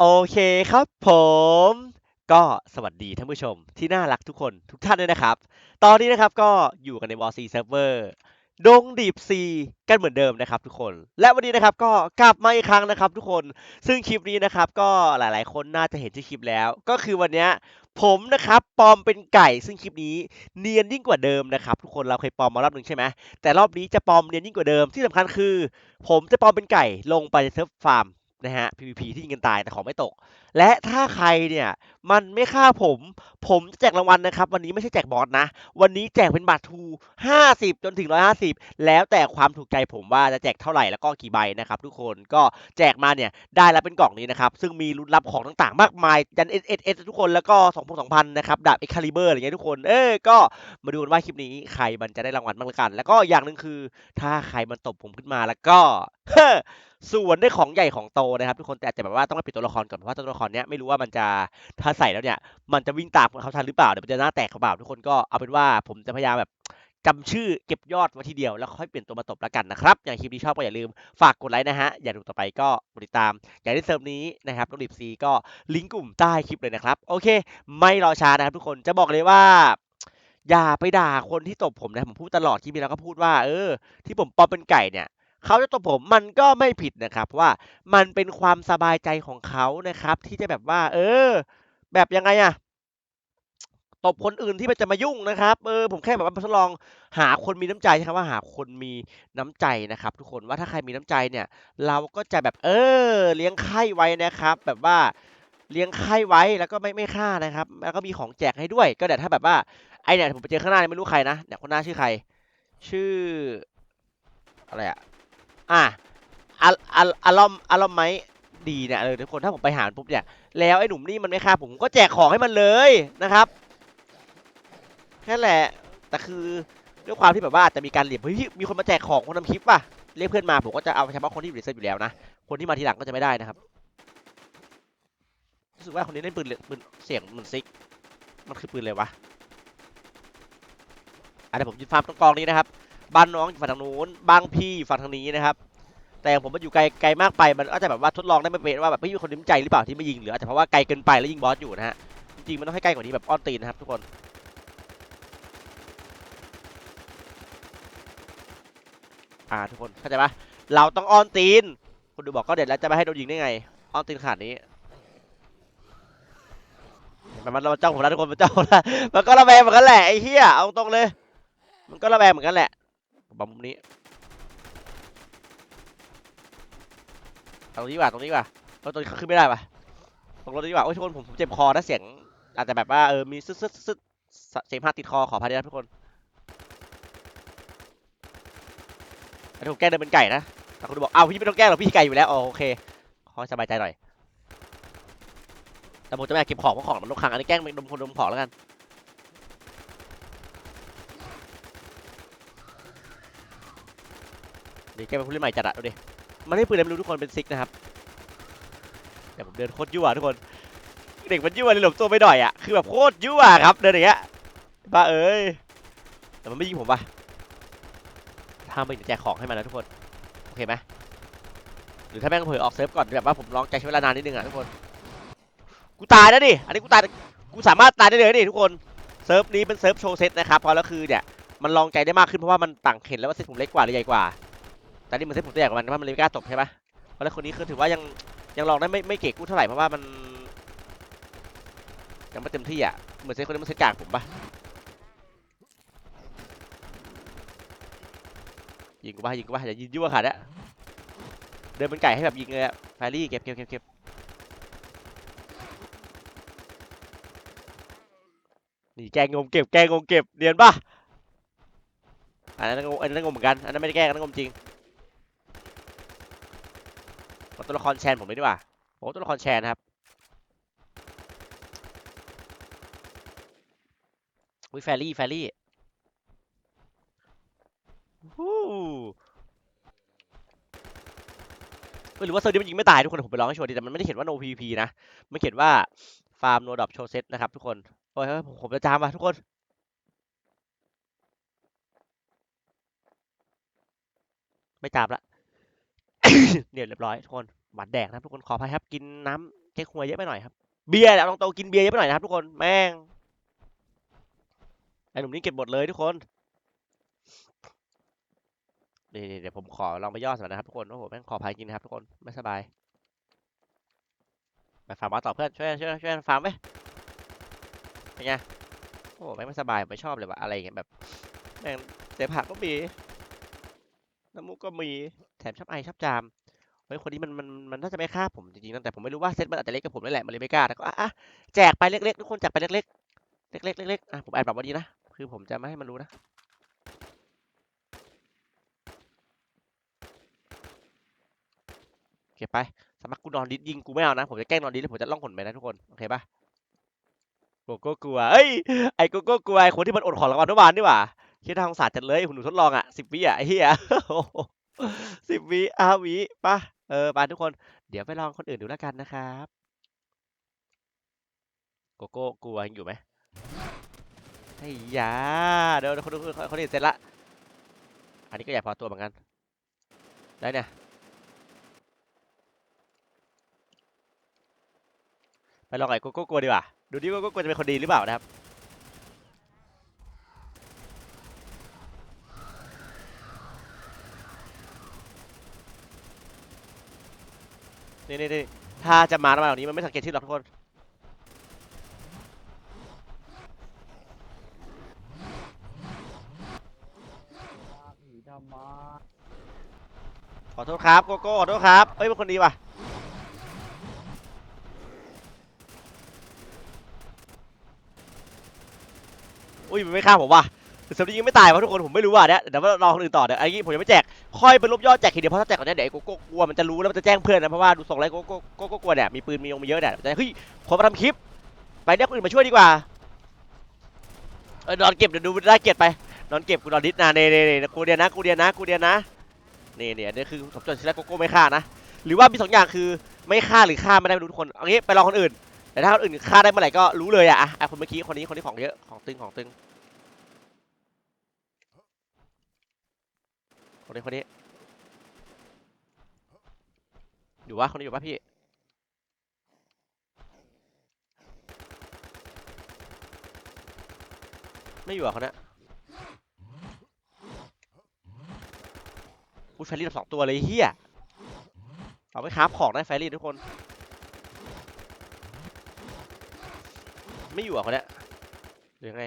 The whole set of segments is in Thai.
โอเคครับผม ก็สวัสดีท่านผู้ชมที่น่ารักทุกคนทุกท่านด้วยนะครับ ตอนนี้นะครับก็อยู่กันใน War C Server ดงดีบซีกันเหมือนเดิมนะครับทุกคน และวันนี้นะครับก็กลับมาอีกครั้งนะครับทุกคน ซึ่งคลิปนี้นะครับก็หลายๆ คนน่าจะเห็นที่คลิปแล้ว ก็คือวันนี้ผมนะครับปลอมเป็นไก่ ซึ่งคลิปนี้เนียนยิ่งกว่าเดิมนะครับทุกคนเราเคยปลอมมารอบหนึ่งใช่ไหมแต่รอบนี้จะปลอมเนียนยิ่งกว่าเดิมที่สำคัญคือ ผมจะปลอมเป็นไก่ลงไปในเซิร์ฟฟาร์ม นะฮะ PVP ที่ยิงกันตายแต่ของไม่ตก และถ้าใครเนี่ยมันไม่ฆ่าผม ผมจะแจกรางวัลนะครับ วันนี้ไม่ใช่แจกบอสนะ วันนี้แจกเป็นบัตรทู50 จนถึง 150 แล้วแต่ความถูกใจผมว่าจะแจกเท่าไหร่แล้วก็กี่ใบนะครับทุกคนก็แจกมาเนี่ยได้แล้วเป็นกล่องนี้นะครับ ซึ่งมีลุ้นรับของต่างๆ มากมายยัน S S S ทุกคนแล้วก็2 2 0 0 0นะครับดาบ Excalibur อร์อะไรเงี้ยทุกคนเออก็มาดูกันว่าคลิปนี้ใครมันจะได้รางวัลบ้างละกัน แล้วก็อย่างหนึ่งคือ ถ้าใครมันตบผมขึ้นมาแล้วก็ส่วนได้ของใหญ่ของโตนะครับทุกคนแต่อาจจะแบบว่าต้องมาปิดตัวละครก่อนเพราะว่าตัวละครอนเนี้ยไม่รู้ว่ามันจะถ้าใส่แล้วเนี่ย มันจะวิ่งตามเขาทันหรือเปล่าเดี๋ยวมันจะหน้าแตกเขาเปล่าทุกคนก็เอาเป็นว่าผมจะพยายามแบบจำชื่อเก็บยอดไว้ทีเดียวแล้วค่อยเปลี่ยนตัวมาตบแล้วกันนะครับอย่างคลิปนี้ชอบก็อย่าลืมฝากกดไลค์นะฮะ อย่าดูต่อไปก็กดติดตาม อยากได้เซิร์ฟนี้นะครับต้องรีบซีก็ลิงก์กลุ่มใต้คลิปเลยนะครับ โอเค ไม่รอช้านะครับทุกคนจะบอกเลยว่า อย่าไปด่าคนที่ตบผมนะผมพูดตลอดคลิปนี้แล้วก็พูดว่าเออ ที่ผมปอมเป็นไก่เนี่ย เขาจะตบผมมันก็ไม่ผิดนะครับว่ามันเป็นความสบายใจของเขานะครับ ที่จะแบบว่า เออ แบบยังไงอะตบคนอื่นที่มันจะมายุ่งนะครับเออผมแค่แบบว่าทดลองหาคนมีน้ำใจใช่ไหมว่าหาคนมีน้ำใจนะครับ ทุกคนว่าถ้าใครมีน้ำใจเนี่ย เราก็จะแบบเออ เลี้ยงไข่ไว้นะครับ แบบว่าเลี้ยงไข่ไว้แล้วก็ไม่ไม่ฆ่านะครับ แล้วก็มีของแจกให้ด้วย ก็เดี๋ยวถ้าแบบว่าไอเนี่ยผมไปเจอข้างหน้าไม่รู้ใครนะเนี่ยคนหน้าชื่อใคร ชื่อ อะไรอะ อะอัลอัลอัลลอมอัลลอมไหมดีเนี่ยเออทุกคนถ้าผมไปหานปุ๊บเนี่ยแล้วไอ้หนุ่มนี่มันไม่ฆ่าผมก็แจกของให้มันเลยนะครับแค่แหละแต่คือด้วยความที่แบบว่าอาจจะมีการเหลี่ยมเฮ้ยมีคนมาแจกของคนทำคลิปป่ะเรียกเพื่อนมาผมก็จะเอาเฉพาะคนที่อยู่ในเซิร์ฟอยู่แล้วนะคนที่มาทีหลังก็จะไม่ได้นะครับรู้สึกว่าคนนี้เล่นปืนเลืองปืนเสียงเหมือนซิก มันคือปืนเลยวะอะเดี๋ยวผมยืนฟาร์มตรงกองนี้นะครับ บ้านน้องอยู่ฝั่งทางนู้นบ้างพี่ฝั่งทางนี้นะครับ แต่ผมมันอยู่ไกลไกลมากไปมันอาจจะแบบว่าทดลองได้ไม่เป็นว่าแบบไม่มีคนน้ำใจหรือเปล่าที่ไม่ยิงหรืออาจจะเพราะว่าไกลเกินไปแล้วยิงบอสอยู่นะฮะจริงๆมันต้องให้ใกล้กว่านี้แบบอ้อนตีนนะครับทุกคนอ่าทุกคนเข้าใจปะเราต้องอ้อนตีนคนดูบอกก็เด็ดแล้วจะไม่ให้โดนยิงได้ไงอ้อนตีนขนาดนี้มันมันมันจ้องผมแล้วทุกคนมันเจ้องผมแล้วมันก็ระแวงเหมือนกันแหละไอ้เหี้ยเอาตรงเลย มันก็ระแวงเหมือนกันแหละ บอมมุมนี้ตรงนี้ว่าตรงนี้ว่าเอาตรงนี้ขึ้นไม่ได้ป่ะตรงรถดีกว่าโอ้ยทุกคนผมเจ็บคอนะเสียง อาจจะแบบว่าเออมีซึดซึดซึดเสียงพาติดคอขอพาดีนะทุกคนไอันนี้ผมแก้เดินเป็นไก่นะแต่คุณดูบอกอ้าวพี่ไม่ต้องแก้หรอกพี่ไก่อยู่แล้วโอเคขอสบายใจหน่อยแต่ผมจะไม่อยากเก็บของเพราะของมันลกขังอันนี้แกล้งเป็นดมคนดมของแล้วกัน นี่แกเป็นผู้เล่นใหม่จัดอะดูดิ มันไม่ปืนอะไรไม่รู้ทุกคนเป็นซิกนะครับเดี๋ยวผมเดินโคตรยั่วทุกคน เด็กมันยั่วเลยหลบตัวไปหน่อยอะคือแบบโคตรยั่วครับเดินอย่างเงี้ยบ้าเอ้ย แต่มันไม่ยิงผมปะถ้าไม่แจกของให้มันนะทุกคน โอเคไหมหรือถ้าแม่งเผลออกเซิร์ฟก่อนแบบว่าผมลองใจใช้เวลานานนิดนึงอะทุกคน กูตายแล้วดิ อันนี้กูตาย กูสามารถตายได้เลยดิทุกคน เซิร์ฟนี้เป็นเซิร์ฟโชว์เซตนะครับพราะแล้วคือเนี่ย มันลองใจได้มากขึ้นเพราะว่ามันต่างเห็นแล้วว่าเซตผมเล็กกว่าหรือใหญ่กว่า แต่นี่มันเซตผมตัวใหญ่กว่ามันเพราะมันเลยไม่กล้าตบใช่ปะเพราะแล้วคนนี้คือถือว่ายังยังลองได้ไม่ไม่เก่งกู้เท่าไหร่เพราะว่ามันยังไม่เต็มที่อะเหมือนเซตคนนี้มันเซตกลางผมปะยิงกูปะยิงกูปะอย่ายิงยั่วขาดอะเดินเป็นไก่ให้แบบยิงเลยอะแฟรี่เก็บเก็บเก็บเก็บนี่แกงงมเก็บแกงงมเก็บเรียนปะอันนั้นงงอันนั้นงงเหมือนกันอันนั้นไม่ได้แกล้งอันนั้นงมจริง เอตัวละครแชนผมเลยดีกว่าโอ้ตัวละครแชนนะครับอุ้ยแฟรี่แฟรี่ฮู้เอ้ยหรือว่าเซอร์นี้มันยิงไม่ตายทุกคนผมไปลองให้ชัวร์ดีแต่มันไม่ได้เขียนว่า no PVP นะมันเขียนว่า farm no drop show set นะครับทุกคนโอ้ยผมจะจามว่ะทุกคนไม่จามละ เนี่ยเรียบร้อยทุกคนหวานแดกนะทุกคนขออภัยครับกินน้เก๊กฮวยเยอะไปหน่อยครับเบียร์เนี่ยเอาตรงๆกินเบียร์เยอะไปหน่อยนะครับทุกคนแม่งไอหนุ่มนี่เก็บหมดเลยทุกคนนี่ๆเดี๋ยวผมขอลองไปย่อสักหน่อยนะครับทุกคนโอ้โหแม่งขอพายกินนะครับทุกคนไม่สบายไปฟาร์มมาต่อเพื่อนช่วยช่วยช่วยฟาร์มไหมเป็นไงโอ้โหแม่งไม่สบายไม่ชอบเลยว่ะอะไรอย่างเงี้ยแบบแม่งเสมหะก็มีน้ำมูกก็มีแถมชอบไอชอบจาม เฮ้ยคนนี้มันมันมันน่าจะไม่ฆ่าผมจริงๆนะแต่ผมไม่รู้ว่าเซตมันอาจจะเล็กกับผมนั่นแหละมันเลยไม่กล้าแต่ก็อะแจกไปเล็กๆทุกคนแจกไปเล็กๆเล็กๆเล็กๆอะผมอ่านแบบว่าดีนะคือผมจะไม่ให้มันรู้นะเก็บไปสมัครกูนอนดิสยิงกูไม่เอานะผมจะแกล้งนอนดิสแล้วผมจะล่องหนไปนะทุกคนโอเคปะโกโก้กลัวเอ้ยไอ้โกโก้กลัวไอ้คนที่มันอดของรางวัลเมื่อวานนี่หว่าคิดทางศาสตร์จัดเลยคุณหนูทดลองอะสิบวิอะไอ้เหี้ยสิบวิอาวิป่ะ เออไปทุกคน เดี๋ยวไปลองคนอื่นดูแล้วกันนะครับ โกโก้กลัวยังอยู่ไหมไอ้ยาเดี๋ยวคนดูคนอื่นเสร็จละ อันนี้ก็ใหญ่พอตัวเหมือนกัน ได้เนี่ย ไปลองไอ้โกโก้กลัวดีกว่า ดูดิโกโก้กลัวจะเป็นคนดีหรือเปล่านะครับ นี่นี่นี่ถ้าจะมาประมาณนี้มันไม่สังเกตชื่อหรอกทุกคนผีธรรมะขอโทษครับโกโก้ขอโทษครับเอ้ยเป็นคนดีว่ะอุ้ยมันไม่ฆ่าผมว่ะแต่สำหรับยิงไม่ตายวะทุกคนผมไม่รู้ว่ะเนี่ยเดี๋ยวว่ารองคนอื่นต่อเดี๋ยวไอ้นี้ผมยังไม่แจก ค่อยไปลบยอดแจกทีเดียวเพราะถ้าแจกก่อนเนี้ยเดี๋ยวโกโก้กลัวมันจะรู้แล้วมันจะแจ้งเพื่อนนะเพราะว่าดูส่งไรโกโก้โกโก้กลัวเนี่ยมีปืนมียงมีเยอะเนี่ยแต่เฮ้ยผมมาทำคลิป ไปเรียกคนอื่นมาช่วยดีกว่าเออนอนเก็บเดี๋ยวดูได้เกียรติไปนอนเก็บกูนอนดิสนะเน่เน่เน่กูเดียนนะกูเดียนนะกูเดียนนะนี่เนี่ยนี่คือผมจดทีแรกโกโก้ไม่ฆ่านะหรือว่ามีสองอย่างคือไม่ฆ่าหรือฆ่าไม่ได้ไม่รู้ทุกคนเอางี้ไปลองคนอื่นแต่ถ้าคนอื่นฆ่าได้เมื่อไหร่ก็รู้เลยอะอะไอคนเมื่อกี้คนนี้คนนี้ของเยอะของตึงของตึง คนนี้คนนี้อยู่วะคนนี้อยู่ปะพี่ไม่อยู่อะคนเนี้ยพูดแฟรี่สองตัวเลยเฮียเอาไปคราฟของได้แฟรี่ทุกคน ไม่อยู่อะคนเนี้ยหรือยังไง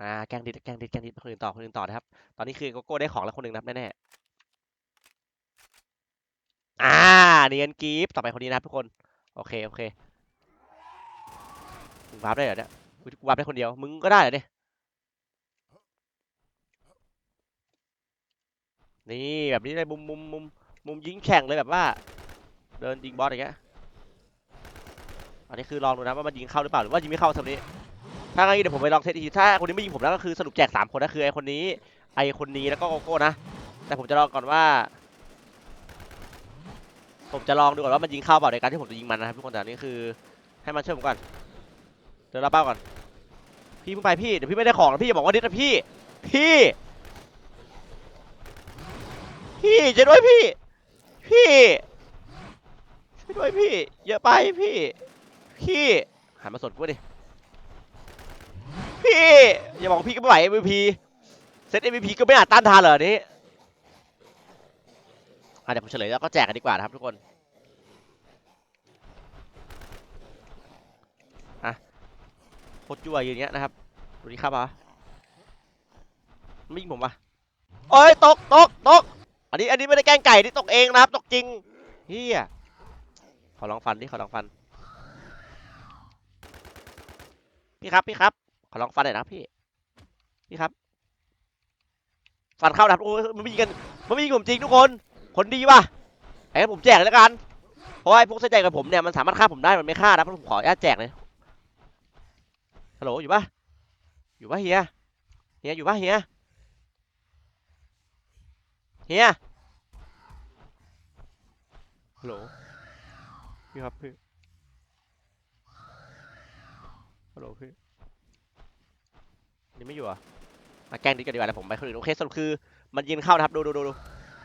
อ่าแกงดิดแกงดิดแกงดิดคนอื่นต่อคนอื่นต่อนะครับ ตอนนี้คือโกโก้ได้ของแล้วคนหนึ่งนับแน่ๆอ่าเนียนกีฟต่อไปคนนี้นะครับทุกคนโอเคโอเคมึงวาร์ปได้เหรอเนี่ยกูกูวาร์ปได้คนเดียวมึงก็ได้เหรอเนี่ยนี่แบบนี้เลยมุมมุมมุมมุมยิงแข่งเลยแบบว่า เดินยิงบอสอย่างเงี้ยอันนี้คือลองดูนะว่ามันยิงเข้าหรือเปล่าหรือว่ายิงไม่เข้าสำนี้ ถ้างั้นเดี๋ยวผมไปลองเทสอีกทีถ้าคนนี้ไม่ยิงผมแล้วก็คือสรุปแจกสามคนนะคือไอคนนี้ไอคนนี้แล้วก็โกโก้นะ แต่ผมจะลองก่อนว่า ผมจะลองดูก่อนว่ามันยิงเข้าเปล่าในการที่ผมจะยิงมันนะครับทุกคนแต่นนี้คือ ให้มันช่วยผมก่อนเดี๋ยวเราเป้าก่อน พี่เพิ่งไปพี่เดี๋ยวพี่ไม่ได้ของพี่อย่าบอกว่าดิสนะพี่ พี่ พี่ช่วยด้วยพี่ พี่ช่วยด้วยพี่เยอะไปพี่ พี่หันมาสนกูดิ พี่ อย่าบอกพี่ก็ไม่ไหว MVP เซต MVP ก็ไม่อาจต้านทานเหรอนี้อะเดี๋ยวผมเฉลยแล้วก็แจกกันดีกว่านะครับทุกคนอะโคตรยั่วอย่างเงี้ยนะครับดูนี่ครับอะไม่ยิงผมปะโอ้ยตกตกตกอันนี้อันนี้ไม่ได้แกล้งไก่ที่ตกเองนะครับ ตกจริงเฮียขอลองฟันดิขอลองฟัน พี่ครับพี่ครับ ขอลองฟันหน่อยนะพี่พี่ครับ ฟันเข้านะครับโอ้ยมันม่ยิงกัน มันม่ยิงผมจริงทุกคน คนดีว่ะไอ้ผมแจกเลยแล้วกัน เพราะไอ้พวกเส้นใจกับผมเนี่ยมันสามารถฆ่าผมได้มันไม่ฆ่านะเพราะผมขออนุญาตแจกเลยฮัลโหลอยู่ปะอยู่ปะเฮีย เฮียอยู่ปะเฮีย เฮีย ฮัลโหลพี่ครับพี่ฮัลโหลพี่ นี่ไม่อยู่อะมาแกล้งดิสกันดีกว่าแล้วผมไปคนอื่นโอเคสรุปคือมันยิงเข้านะครับดูดูดูดู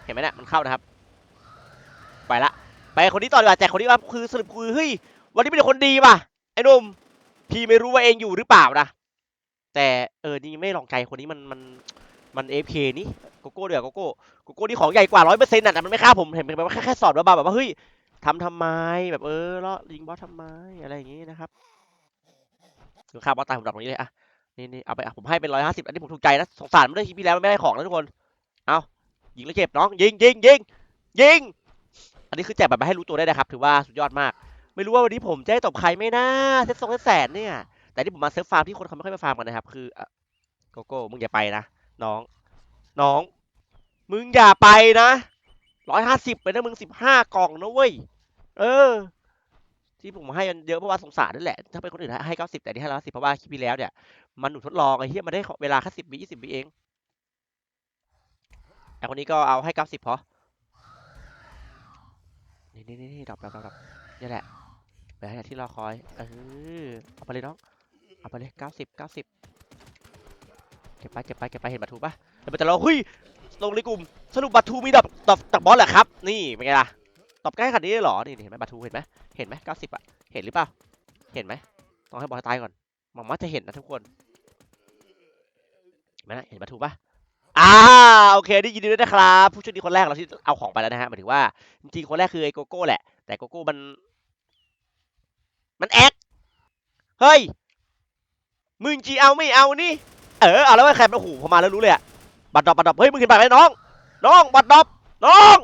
เห็นไหมเนี่ยมันเข้านะครับ ไปละไปคนนี้ต่อดีกว่าแจกคนนี้ว่าคือสรุปคือเฮ้ยวันนี้เป็นคนดีป่ะไอ้นุ่มพี่ไม่รู้ว่าเองอยู่หรือเปล่านะแต่เออนี่ไม่ลองใจคนนี้มันมันมันเอฟเคนี่โกโก้เดี๋ยวโกโก้โกโก้นี่ของใหญ่กว่าร้อยเปอร์เซ็นต์อะแต่มันไม่ฆ่าผมเห็นแบบว่าแค่แค่สอดว่าแบบว่าเฮ้ยทำทำไมแบบเออแล้วยิงบอสทำไมอะไรอย่างงี้นะครับคือฆ่าบอสตายผมดอกตรงนี้เลยอะ นี่นี่เอาไปอะผมให้เป็นร้อยห้าสิบอันนี้ผมถูกใจนะสงสารมันด้วยคลิปที่แล้วมันไม่ได้ของนะทุกคน เอายิงแล้วเก็บน้องยิงยิงยิงยิง อันนี้คือแจกแบบไม่ให้รู้ตัวได้นะครับ ถือว่าสุดยอดมาก ไม่รู้ว่าวันนี้ผมจะได้ตบใครไม่น่าเซตสองเซตแสนเนี่ย แต่ที่ผมมาเซิร์ฟฟาร์มที่คนเขาไม่ค่อยมาฟาร์มกันนะครับ คือโกโก้มึงอย่าไปนะน้อง น้อง มึงอย่าไปนะร้อยห้าสิบไปนะมึงสิบห้ากล่องนะเว้ยเออ ที่ผมให้มันเยอะเพราะว่าสงสารนั่นแหละ ถ้าเป็นคนอื่นให้เก้าสิบแต่นี่ให้ร้อยสิบเพราะว่าคลิปที่แล้วเนี่ย มันหนูทดลองไอ้เหี้ยมันได้เวลาแค่สิบวิยี่สิบวิเองแต่คนนี้ก็เอาให้เก้าสิบพอ นี่นี่นี่ดรอปดรอปดรอปดรอปนี่แหละไปให้ที่รอคอย เออ เอาไปเลยน้อง เอาไปเลยเก้าสิบเก้าสิบเก็บไปเก็บไปเก็บไปเห็นบัตรทูปะเดี๋ยวมันจะรอเฮ้ยลงในกลุ่ม สรุปบัตรทูมีดรอปดรอปจากบอสเหรอครับ นี่เป็นไงล่ะ ตอบใกล้ขนาดนี้เลยเหรอ นี่เห็นไหมบัตทูเห็นไหมเห็นไหมเก้าสิบอะเห็นหรือเปล่า เห็นไหมต้องให้บอสตายก่อนหวังว่าจะเห็นนะทุกคนเห็นไหมนะเห็นบัตทูปะอ่าโอเคได้ยินดีด้วยนะครับ ผู้โชคดีคนแรกเราที่เอาของไปแล้วนะฮะหมายถึงว่าจริงๆคนแรกคือไอ้โกโก้แหละ แต่โกโก้มัน มันแอคเฮ้ยมึงจีเอาไม่เอานี่ เออเอาแล้วไอ้แคมโอ้โหพอมาแล้วรู้เลยอะบัตรดรอปบัตรดรอปเฮ้ยมึงเห็นบัตรไหมน้อง น้องบัตรดรอปน้อง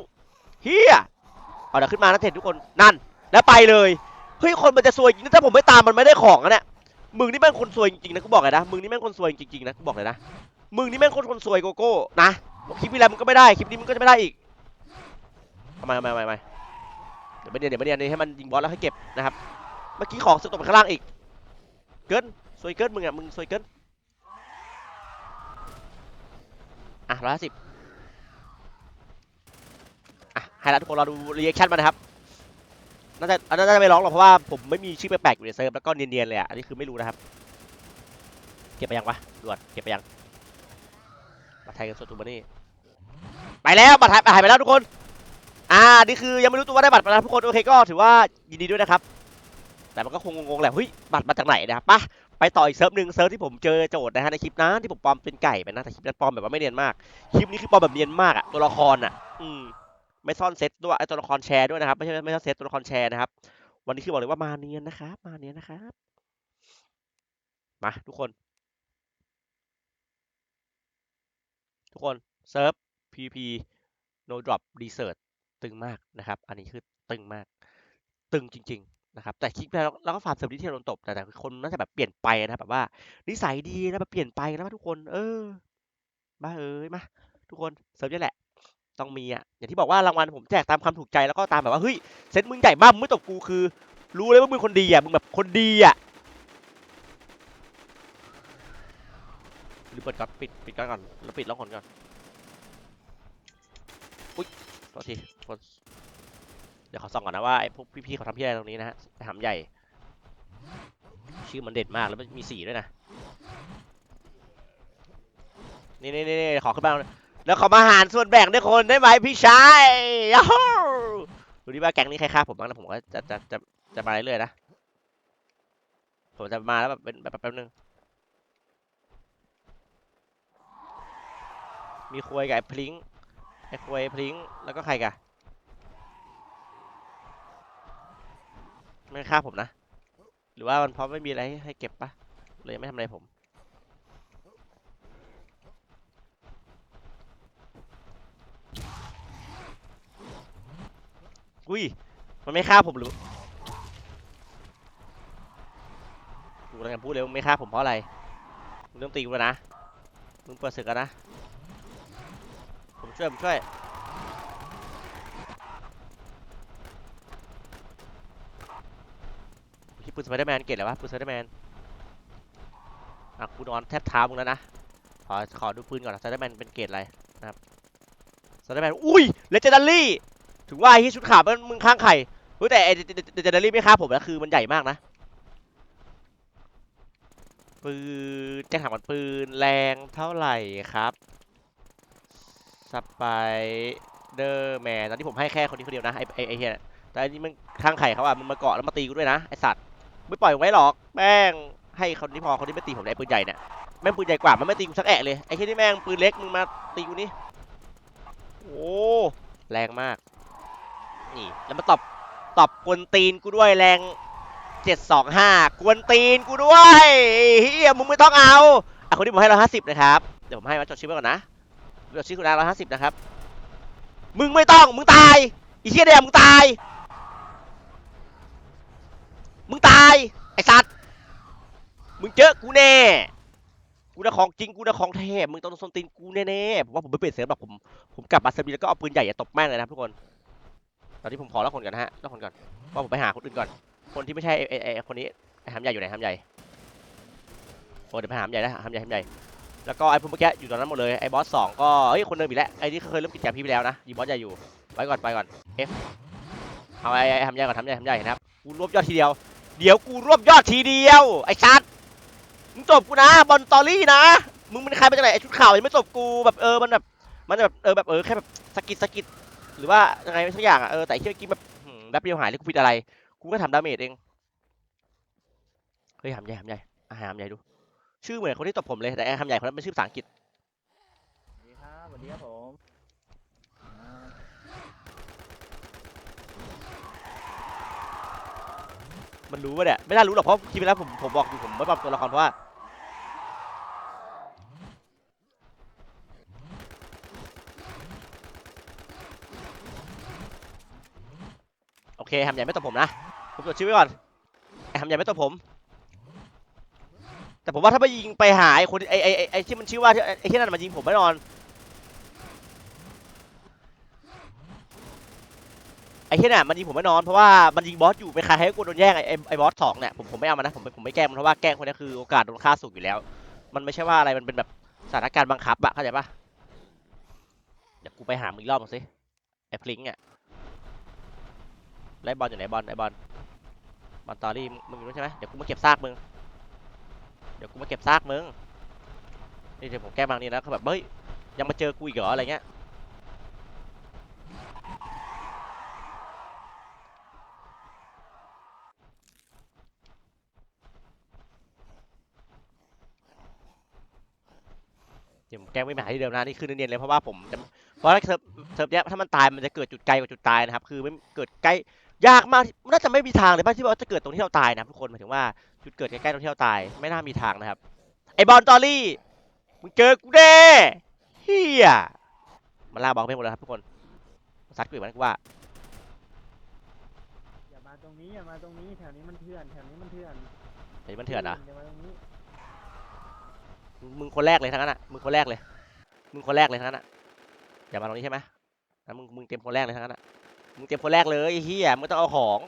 เฮีย เอาเดี๋ยวขึ้นมานะเห็นทุกคนนั่นแล้วไปเลยเฮ้ยคนมันจะซวยจริงถ้าผมไม่ตามมันไม่ได้ของอะเนี่ยมึงนี่แม่งคนซวยจริงๆนะกูบอกเลยนะมึงนี่แม่งคนซวยจริงๆนะกูบอกเลยนะมึงนี่แม่งคนคนซวยโกโก้นะคลิปที่แล้วมึงก็ไม่ได้คลิปนี้มึงก็จะไม่ได้อีกทำไมทำไมทำไมเดี๋ยวไม่เนียนเดี๋ยวไม่เนียนนี่ให้มันยิงบอลแล้วให้เก็บนะครับเมื่อกี้ของสึกตกไปข้างล่างอีกเกินซวยเกินมึงอะมึงซวยเกินอะร้อยสิบอะ ให้ละทุกคนรอดูรีแอคชั่นมันนะครับน่าจะน่าจะไม่ร้องหรอกเพราะว่าผมไม่มีชื่อแปลกๆอยู่ในเซิร์ฟแล้วก็เนียนๆเลยอะอันนี้คือไม่รู้นะครับ เก็บไปยังวะด่วนเก็บไปยังบัตรไทยกันสดตูมานี่ไปแล้วบัตรหายหายไปแล้วทุกคน อ่า นี่คือยังไม่รู้ตัวว่าได้บัตรไปแล้วทุกคน โอเคก็ถือว่ายินดีด้วยนะครับ แต่มันก็คงงงๆแหละเฮ้ย บัตรมาจากไหนนะครับปะไปต่ออีกเซิร์ฟหนึ่งเซิร์ฟที่ผมเจอโจทย์นะฮะในคลิปนั้นที่ผมปลอมเป็นไก่ไปนะแต่คลิปนั้นปลอมแบบว่าไม่เนียนมาก คลิปนี้คือปลอมแบบเนียนมากอะตัวละครอะอืม ไม่ซ่อนเซตด้วยไอตัวละครแชร์ด้วยนะครับ ไม่ใช่ไม่ซ่อนเซตตัวละครแชร์นะครับ วันนี้คือบอกเลยว่ามาเนียนนะครับ มาเนียนนะครับ มาทุกคน ทุกคนเซิร์ฟ PP no drop research ตึงมากนะครับ อันนี้คือตึงมาก ตึงจริง ๆ นะครับ แต่คลิปแล้วเราก็ฟาร์มเซิร์ฟที่ที่โดนตบแต่แต่คนน่าจะแบบเปลี่ยนไปนะครับแบบว่า นิสัยดีนะแบบเปลี่ยนไปนะทุกคน เออบ้าเอ้ยมาทุกคนเซิร์ฟนี่แหละ ต้องมีอะอย่างที่บอกว่ารางวัลผมแจกตามความถูกใจแล้วก็ตามแบบว่าเฮ้ยเซตมึงใหญ่มากมึงไม่ตบกูคือ รู้เลยว่ามึงคนดีอะมึงแบบคนดีอะหรือเปิดก่อนปิดปิดก่อนก่อนแล้วปิดล็อกก่อนก่อนอุ้ยโทษทีโทษเดี๋ยวขอส่องก่อนนะว่าไอ้พวกพี่ๆเขาทำพี่อะไรตรงนี้นะฮะไอ้หำใหญ่ ชื่อมันเด็ดมากแล้วมันมีสีด้วยนะนี่นี่นี่ขอขึ้นมา แล้วขอมาหารส่วนแบ่งด้วยคนได้ไหมพี่ชายยาดูดิว่าแก๊งนี้ใครฆ่าผมบ้างนะผมก็จะจะจะจะมาเรื่อยๆนะ ผมจะมาแล้วแบบเป็นแบบแป๊บนึง มีควยกับไอ้พลิงไอ้ควยพลิงแล้วก็ใครกะไม่ฆ่าผมนะ หรือว่ามันเพราะไม่มีอะไรให้เก็บปะเลยไม่ทำอะไรผม อุ้ย มันไม่ฆ่าผมหรือกูกำลังพูดเลยว่ามึงไม่ฆ่าผมเพราะอะไร มึงต้องตีกูนะ มึงเปิดศึกแล้วนะ ผมช่วย ผมช่วยพี่ปืนสไปเดอร์แมนเก่งเลยวะปืนสไปเดอร์แมน อะกูนอนแทบเท้ามึงแล้วนะ ขอ ขอดูปืนก่อนนะสไปเดอร์แมนเป็นเกรดอะไรนะครับสไปเดอร์แมน อุ้ยเลเจนดารี่ ถึงว่าไอ้ที่ชุดขาวมันมึงข้างไข่เฮ้ยแต่ไอ้เลเจนดารี่ไม่ฆ่าผมนะคือมันใหญ่มากนะปืนจะถามว่าปืนแรงเท่าไหร่ครับสไปเดอร์แมนตอนที่ผมให้แค่คนนี้คนเดียวนะไอ้ไอไอเฮียแต่อันนี้มันข้างไข่เขาอะมึงมาเกาะแล้วมาตีกูด้วยนะไอสัตว์ไม่ปล่อยไว้หรอกแม่งให้คนนี้พอคนที่ไม่ตีผมได้ปืนใหญ่เนี่ยแม่งปืนใหญ่กว่ามันไม่ตีกูสักแอะเลยไอ้ที่นี่แม่งปืนเล็กมึงมาตีกูนี่โอ้แรงมาก นี่ แล้วมาตอบตอบกวนตีนกูด้วยแรงเจ็ดสองห้ากวนตีนกูด้วยเฮียมึงไม่ต้องเอาอะคนที่ผมให้ร้อยห้าสิบนะครับ เดี๋ยวผมให้มาจดชื่อไว้ก่อนนะจดชื่อคุณอาร้อยห้าสิบนะครับ มึงไม่ต้อง มึงตายอีเฮียเดียมึงตาย มึงตาย ไอสัตว์ มึงเจอกูแน่ กูนะของจริง กูนะของแท้ มึงต้องโดนส้นตีนกูแน่ๆผมว่าผมไม่เปลี่ยนเสียงหรอกผม ผมกลับมาสบีแล้วก็เอาปืนใหญ่อะตบแม่งเลยนะทุกคน ตอนนี้ผมขอแล้วคนก่อนนะฮะแล้วคนก่อนว่าผมไปหาคนอื่นก่อน คนที่ไม่ใช่ไอ้ไอ้คนนี้ไอ้หามใหญ่อยู่ไหนหามใหญ่โอ้เดี๋ยวไปหามใหญ่นะหามใหญ่หามใหญ่แล้วก็ไอ้พวกเมื่อกี้อยู่ตอนนั้นหมดเลยไอ้บอสสองก็เฮ้ยคนเดิมอีกแล้วไอ้นี่เคยเริ่มกิจการมพี่ไปแล้วนะยีบอสใหญ่อยู่ไว้ก่อนไปก่อน F เอาไอ้ไอ้หามใหญ่ก่อนหามใหญ่หามใหญ่นะครับกูรวบยอดทีเดียวเดี๋ยวกูรวบยอดทีเดียว ไอ้ชัดมึงจบกูนะบอลตอรี่นะมึงเป็นใครมาจากไหนไอ้ชุดขาวยังไม่จบกูแบบเออมันแบบมันแบบเออแบบเออแค่แบบสกิดสกิด หรือว่ายังไงสักอย่างอะเออแต่ไอ้เชี่ยกี้แบบหืมแป๊บเดียวหายเลยกูผิดอะไร กูก็ทำดาเมจเอง เฮ้ยหามใหญ่หามใหญ่อะหามใหญ่ดู ชื่อเหมือนคนที่ตบผมเลย แต่ไอ้หามใหญ่คนนั้นเป็นชื่อภาษาอังกฤษสวัสดีครับสวัสดีครับผมอ่ามันรู้ปะเนี่ยไม่น่ารู้หรอกเพราะคลิปที่แล้วผมผมบอกอยู่ผมไม่ปรับตัวละครเพราะว่า โอเคหามใหญ่ไม่ตบผมนะ ผมจดชื่อไว้ก่อนไอ้หามใหญ่ไม่ตบผม แต่ผมว่าถ้าไปยิงไปหาไอ้คนไอ้ไอ้ไอ้ที่มันชื่อว่าไอ้ไอ้ที่นั่นมันยิงผมแน่นอน ไอ้ที่น่ะมันยิงผมแน่นอนเพราะว่ามันยิงบอสอยู่ไปใครให้กูโดนแย่งไอ้ไอ้บอสสองเนี่ยผมผมไม่เอามันนะผมผมไม่แกล้งมันเพราะว่าแกล้งคนนี้คือโอกาสโดนฆ่าสูงอยู่แล้ว มันไม่ใช่ว่าอะไรมันเป็นแบบสถานการณ์บังคับอะเข้าใจปะเดี๋ยวกูไปหามึงอีกรอบนึงสิไอ้พลิงอะ ไล่บอลอยู่ไหนบอลไอบอลบอลตอรี่มึงอยู่นู้นใช่ไหมเดี๋ยวกูมาเก็บซากมึงเดี๋ยวกูมาเก็บซากมึงนี่เดี๋ยวผมแก้บางนี่นะเขาแบบเฮ้ยยังมาเจอกูอีกเหรออะไรเงี้ยเดี๋ยวแก้ไม่มาหาที่เดิมนะนี่คือเนียนๆเลยเพราะว่าผมเพราะถ้าเซิร์ฟเซิร์ฟเนี้ยถ้ามันตายมันจะเกิดจุดไกลกว่าจุดตายนะครับคือไม่เกิดใกล้ ยากมากน่าจะไม่มีทางเลยป่ะที่ว่าจะเกิดตรงที่เราตายนะทุกคนหมายถึงว่าจุดเกิดใกล้ๆตรงที่เราตาย ไม่น่ามีทางนะครับ ไอบอลตอรี่มึงเจอกูแน่เฮียมันลากบอลไปหมดแล้วครับทุกคนซัดกูอีกมันกูว่าอย่ามาตรงนี้อย่ามาตรงนี้แถวนี้มันเถื่อนแถวนี้มันเถื่อนไอ้มันเถื่อนเหรอะอย่ามาตรงนี้มึงคนแรกเลยทั้งนั้นอะมึงคนแรกเลย มึงคนแรกเลยทั้งนั้นอะอย่ามาตรงนี้ใช่ไหมนะมึงมึงเต็มคนแรกเลยทั้งนั้นอะ มึงเต็มคนแรกเลยเฮียมึงต้องเอาของ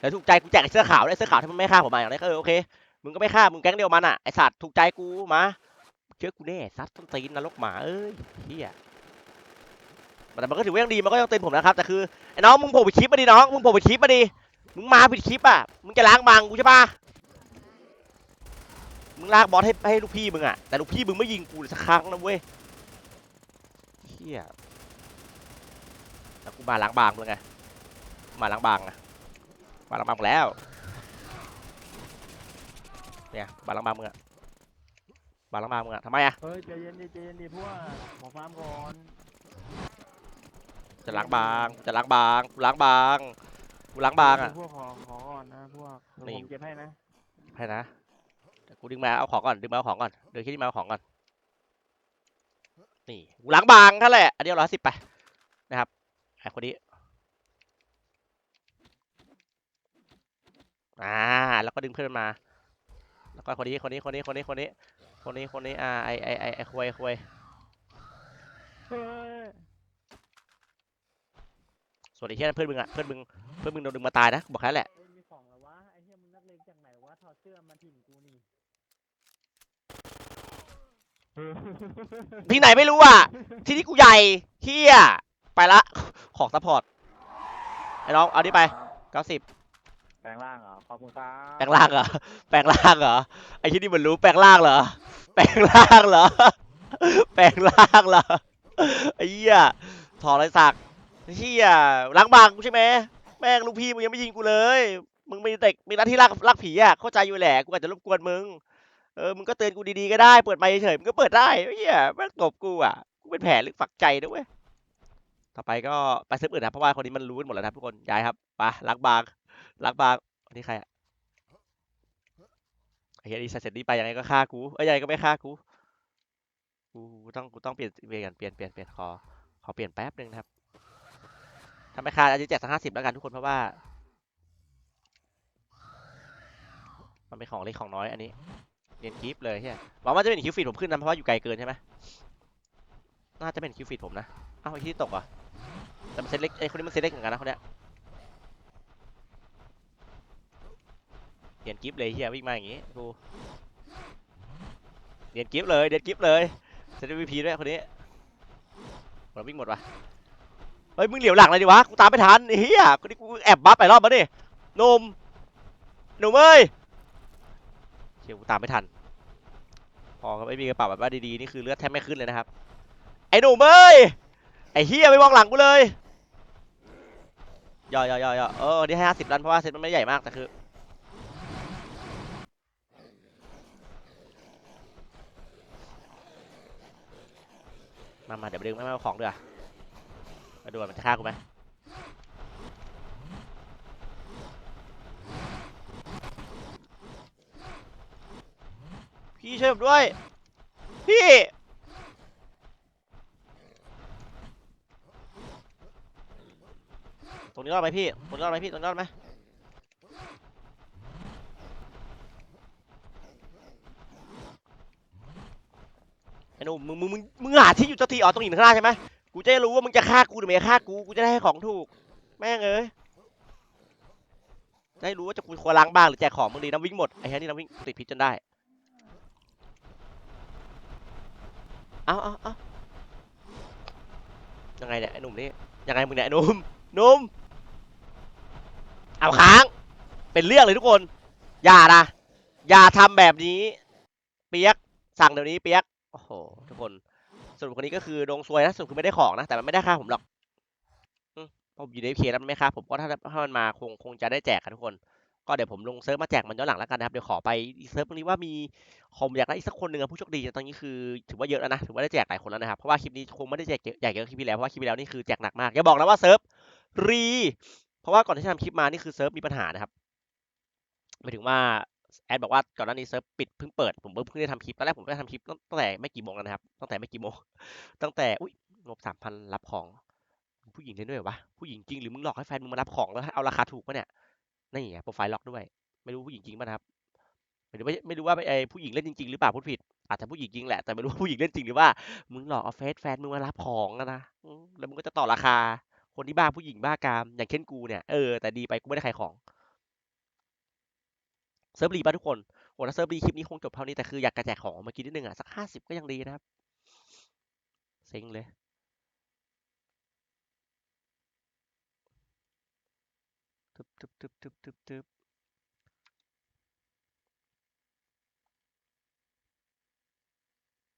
แล้วถูกใจกูแจกไอ้เสื้อขาวได้เสื้อขาวที่มันไม่ฆ่าผมมาอย่างไรก็เออโอเคมึงก็ไม่ฆ่ามึงแก๊งเดียวมันอะไอสัตว์ถูกใจกูมาเชื่อกูแน่ซัดต้นตีนนรกหมาเอ้ยเฮียแต่มันก็ถือว่ายังดีมันก็ยังเตือนผมนะครับแต่คือไอ้น้องมึงโผล่ไปคลิปมาดิน้องมึงโผล่ไปคลิปมาดิมึงมาผิดคลิปอะมึงจะล้างบางกูใช่ปะมึงลากบอสให้ให้ลูกพี่มึงอะแต่ลูกพี่มึงไม่ยิงกูสักครั้งนะเว้ยเฮีย แล้วกูมาล้างบางเลยไง มาล้างบางนะมาล้างบางหมดแล้ว เนี่ยบาลังบางมึงอะบาลังบางมึงอะทำไมอะเฮ้ยใจเย็นดิใจเย็นดิพวกขอฟาร์มก่อนจะล้างบาง จะล้างบางกูล้างบางกูล้างบางอะพวกขอขอก่อนนะพวกเดี๋ยวนี่ผมเก็บให้นะให้นะเดี๋ยวกูดึงมาเอาของก่อนดึงมาเอาของก่อนเดี๋ยวคิดมาเอาของก่อนนี่กูล้างบางนั่นแหละอันนี้ร้อยสิบไปนะครับ ไอ้คนนี้อ่า แล้วก็ดึงเพื่อนมา แล้วก็คนนี้ คนนี้ คนนี้ คนนี้ คนนี้ คนนี้ คนนี้ อ่า ไอไอไอไอควยควยเฮ้ยส่วนไอ้เหี้ยนั่นเพื่อนมึงอะเพื่อนมึง เพื่อนมึงโดนดึงมาตายนะ บอกแค่นั้นแหละเอ้ยมีของแล้ววะ ไอ้เหี้ยมึงนักเลงจากไหนวะ ถอดเสื้อมาถิ่มกูนี่ที่ไหนไม่รู้อะ ที่นี่กูใหญ่เฮียไปละ ของซัพพอร์ตไอ้น้องเอาดิไปเก้าสิบแปลงร่างเหรอ ขอบคุณครับแปลงร่างเหรอแปลงร่างเหรอไอ้ที่นี่มันรู้แปลงร่างเหรอแปลงร่างเหรอแปลงร่างเหรอไอ้เหี้ยถอดไรสักเหี้ยล้างบางกูใช่ไหมแม่งลูกพี่มึงยังไม่ยิงกูเลย มึงมีเด็กมีหน้าที่ลากลากผีอะเข้าใจอยู่แหละกูอาจจะรบกวนมึงเออมึงก็เตือนกูดีๆก็ได้เปิดไมค์เฉยๆมึงก็เปิดได้ไอ้เหี้ยแม่งตบกูอะกูเป็นแผลลึกฝังใจนะเว้ย ต่อไปก็ไปเซิร์ฟอื่นนะเพราะว่าคนนี้มันรู้กันหมดแล้วนะทุกคนย้ายครับไปลักบางลักบางนนี้ใครอะไอ้เหี้ยดีเสร็จนี้ไปยังไงก็ฆ่ากูเอ้ยยังไงก็ไม่ฆ่ากูกูต้องกูต้องเปลี่ยนเปลี่ยนเปลี่ยนเปลี่ยนเปลี่ยนขอขอเปลี่ยนแป๊บนึงนะครับถ้าไม่ฆ่าอาจจะแจกสักห้าสิบแล้วกันทุกคนเพราะว่า มันเป็นของเล็กของน้อยอันนี้เรียนกิฟต์เลยใช่หวังว่าจะเป็นคิวฟีดผมขึ้นนะเพราะว่าอยู่ไกลเกินใช่ไหมน่าจะเป็นคิวฟีดผมนะอ้าวไอ้ที่ตกอะ แต่มันเซตเล็กไอ้คนนี้มันเซตเล็กเหมือนกันนะคนเนี้ยเรียนกิฟต์เลยเฮียวิ่งมาอย่างงี้กูเรียนกิฟต์เลยเรียนกิฟต์เลยเซตวีพีด้วยคนนี้หมดวิ่งหมดวะเฮ้ยมึงเหลียวหลังเลยดิวะกูตามไม่ทันเฮียคนนี้กูแอบบัฟไปรอบมาดิหนุ่มหนุ่มเอ้ยเชี่ยกูตามไม่ทันพอก็ไม่มีกระเป๋าแบบว่าดีๆนี่คือเลือดแทบไม่ขึ้นเลยนะครับไอ้หนุ่มเอ้ยไอ้เฮียไปมองหลังกูเลย ย่อย่อย่อย่อเออนี่ให้ห้าสิบล้านเพราะว่าเซตมันไม่ใหญ่มากแต่คือมามาเดี๋ยวไปดึงไม่มาของด้วยมาดูว่ามันจะฆ่ากูไหมพี่ช่วยผมด้วย พี่ รงนี้รอดไหมพี่ตรงนี้รอดไหมพี่ตรงนี้รอดไหมไอ้หนุ่มมึงมึงมึงมึงหาที่อยู่เจ้าทีอ๋อตรงหินข้างหน้าใช่ไหมกูจะได้รู้ว่ามึงจะฆ่ากูหรือไม่ฆ่ากูกูจะได้ให้ของถูก แม่งเอ้ยจะได้รู้ว่าจะกูควรล้างบ้างหรือแจกของมึงดีนะวิ่งหมดไอ้แค่นี้นะวิ่งติดพิษจนได้เอาเอาเอายังไงเนี่ยไอ้หนุ่มนี่ยังไงมึงเนี่ยไอ้หนุ่มหนุ่ม เอาค้าง เป็นเรื่องเลยทุกคน อย่านะอย่าทำแบบนี้ เปียก สั่งเดี๋ยวนี้เปียก โอ้โห ทุกคน สรุปคนนี้ก็คือดงซวยนะสรุปคือไม่ได้ของนะ แต่มันไม่ได้ค่าผมหรอกผมอยู่ในเคแล้วมันไม่ค่าผมก็ถ้าถ้ามันมาคงคงจะได้แจกกันทุกคน ก็เดี๋ยวผมลงเซิร์ฟมาแจกมันย้อนหลังแล้วกันนะครับ เดี๋ยวขอไปอีเซิร์ฟตรงนี้ว่ามีผมอยากได้อีกสักคนหนึ่งผู้โชคดีตอนนี้คือถือว่าเยอะแล้วนะ ถือว่าได้แจกหลายคนแล้วนะครับ เพราะว่าคลิปนี้คงไม่ได้แจกใหญ่เยอะคลิปที่แล้ว เพราะว่าคลิปที่แล้วนี่คือแจกหนักมาก อย่าบอกนะว่าเซิร์ฟรี เพราะว่าก่อนที่จะทำคลิปมานี่คือเซิร์ฟมีปัญหานะครับหมายถึงว่าแอดบอกว่าก่อนหน้านี้เซิร์ฟปิดเพิ่งเปิดผมเพิ่งได้ทำคลิปตอนแรกผมก็ได้ทำคลิปตั้งแต่ไม่กี่โมงแล้วนะครับตั้งแต่ไม่กี่โมงตั้งแต่อุ้ยงบสามพันรับของ ผู้หญิงเล่นด้วยวะผู้หญิงจริงหรือมึงหลอกให้แฟนมึงมารับของแล้วเอาราคาถูกปะเนี่ยนี่ไงโปรไฟล์ล็อกด้วย ไม่รู้ผู้หญิงจริงป่ะนะครับไม่รู้ว่าไม่รู้ว่าไอ้ผู้หญิงเล่นจริงๆหรือเปล่าพูดผิดอาจจะผู้หญิงจริงแหละแต่ไม่รู้ว่าผู้หญิงเล่นจริงหรือว่ามึงหลอกเอาเฟซแฟนมึงมารับของนะแล้วมึงก็จะต่อราคา คนที่บ้าผู้หญิงบ้ากาม อย่างเช่นกูเนี่ย เออ แต่ดีไปกูไม่ได้ขายของเซิร์ฟรีป่ะทุกคนโอ้ถ้าเซิร์ฟรีคลิปนี้คงจบเท่านี้แต่คืออยากกระแจกของมื่อกี้นิดนึงอะสักห้าสิบก็ยังดีนะครับเซ็งเลยทึบทึบทึบทึบทึบทึบ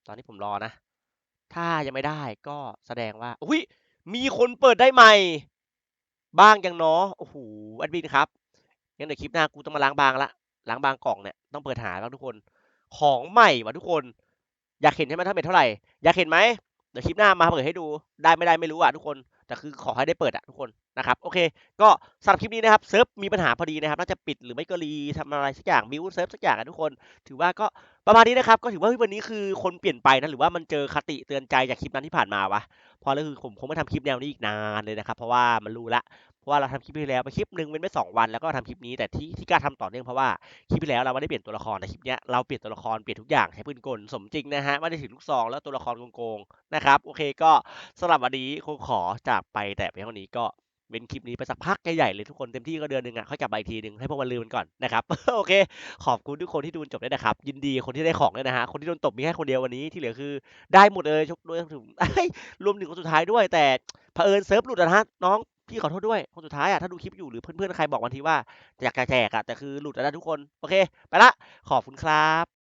ตอนนี้ผมรอนะ ถ้ายังไม่ได้ก็แสดงว่า อุ้ย มีคนเปิดได้ใหม่ บ้างยังเนาะโอ้โหแอดมินครับงั้นเดี๋ยวคลิปหน้ากูต้องมาล้างบางละล้างบางกล่องเนี่ยต้องเปิดหาแล้วทุกคนของใหม่ว่ะทุกคน อยากเห็นใช่ไหมถ้าเป็นเท่าไหร่อยากเห็นไหมเดี๋ยวคลิปหน้ามาเปิดให้ดูได้ไม่ได้ไม่รู้อะทุกคนแต่คือขอให้ได้เปิดอะทุกคนนะครับโอเค ก็สำหรับคลิปนี้นะครับเซิร์ฟมีปัญหาพอดีนะครับน่าจะปิดหรือไม่ก็รีทำอะไรสักอย่างบิวเซิร์ฟสักอย่างอะทุกคน ถือว่าก็ ประมาณนี้นะครับก็ถือว่าวันนี้คือคนเปลี่ยนไปนะหรือว่ามันเจอคติเตือนใจจากคลิปนั้นที่ผ่านมาวะพอแล้วคือผมคงไม่ทำคลิปแนวนี้อีกนานเลยนะครับ เพราะว่ามันรู้ละเพราะว่าเราทำคลิปที่แล้วไปคลิปหนึ่งเป็นไปสองวันแล้วก็ทำคลิปนี้แต่ที่ที่กล้าทำต่อเนื่องเพราะว่าคลิปที่แล้วเราไม่ได้เปลี่ยนตัวละครแต่คลิปเนี้ยเราเปลี่ยนตัวละครเปลี่ยนทุกอย่างใช้ปืนกลสมจริงนะฮะไม่ได้ถือลูกซองแล้วตัวละครโกงๆนะครับโอเคก็สำหรับวันนี้คงขอจากไปแต่เพียงเท่านี้ก็ เว้นคลิปนี้ไปสักพักใหญ่ๆเลยทุกคนเต็มที่ก็เดือนหนึ่งอะค่อยกลับมาอีกทีหนึ่งให้พวกมันลืมมันก่อนนะครับโอเค ขอบคุณทุกคนที่ดูจนจบด้วยนะครับ ยินดีคนที่ได้ของด้วยนะฮะคนที่โดนตบมีแค่คนเดียววันนี้ที่เหลือคือได้หมดเลยชกด้วยถึงรวมถึงคนสุดท้ายด้วย แต่เผอิญเซิร์ฟหลุดนะฮะน้องพี่ขอโทษด้วยคนสุดท้ายอะถ้าดูคลิปอยู่หรือเพื่อนๆใครบอกวันทีว่าอยากแจกอะแต่คือหลุดแล้วนะทุกคนโอเค ไปละขอบคุณครับ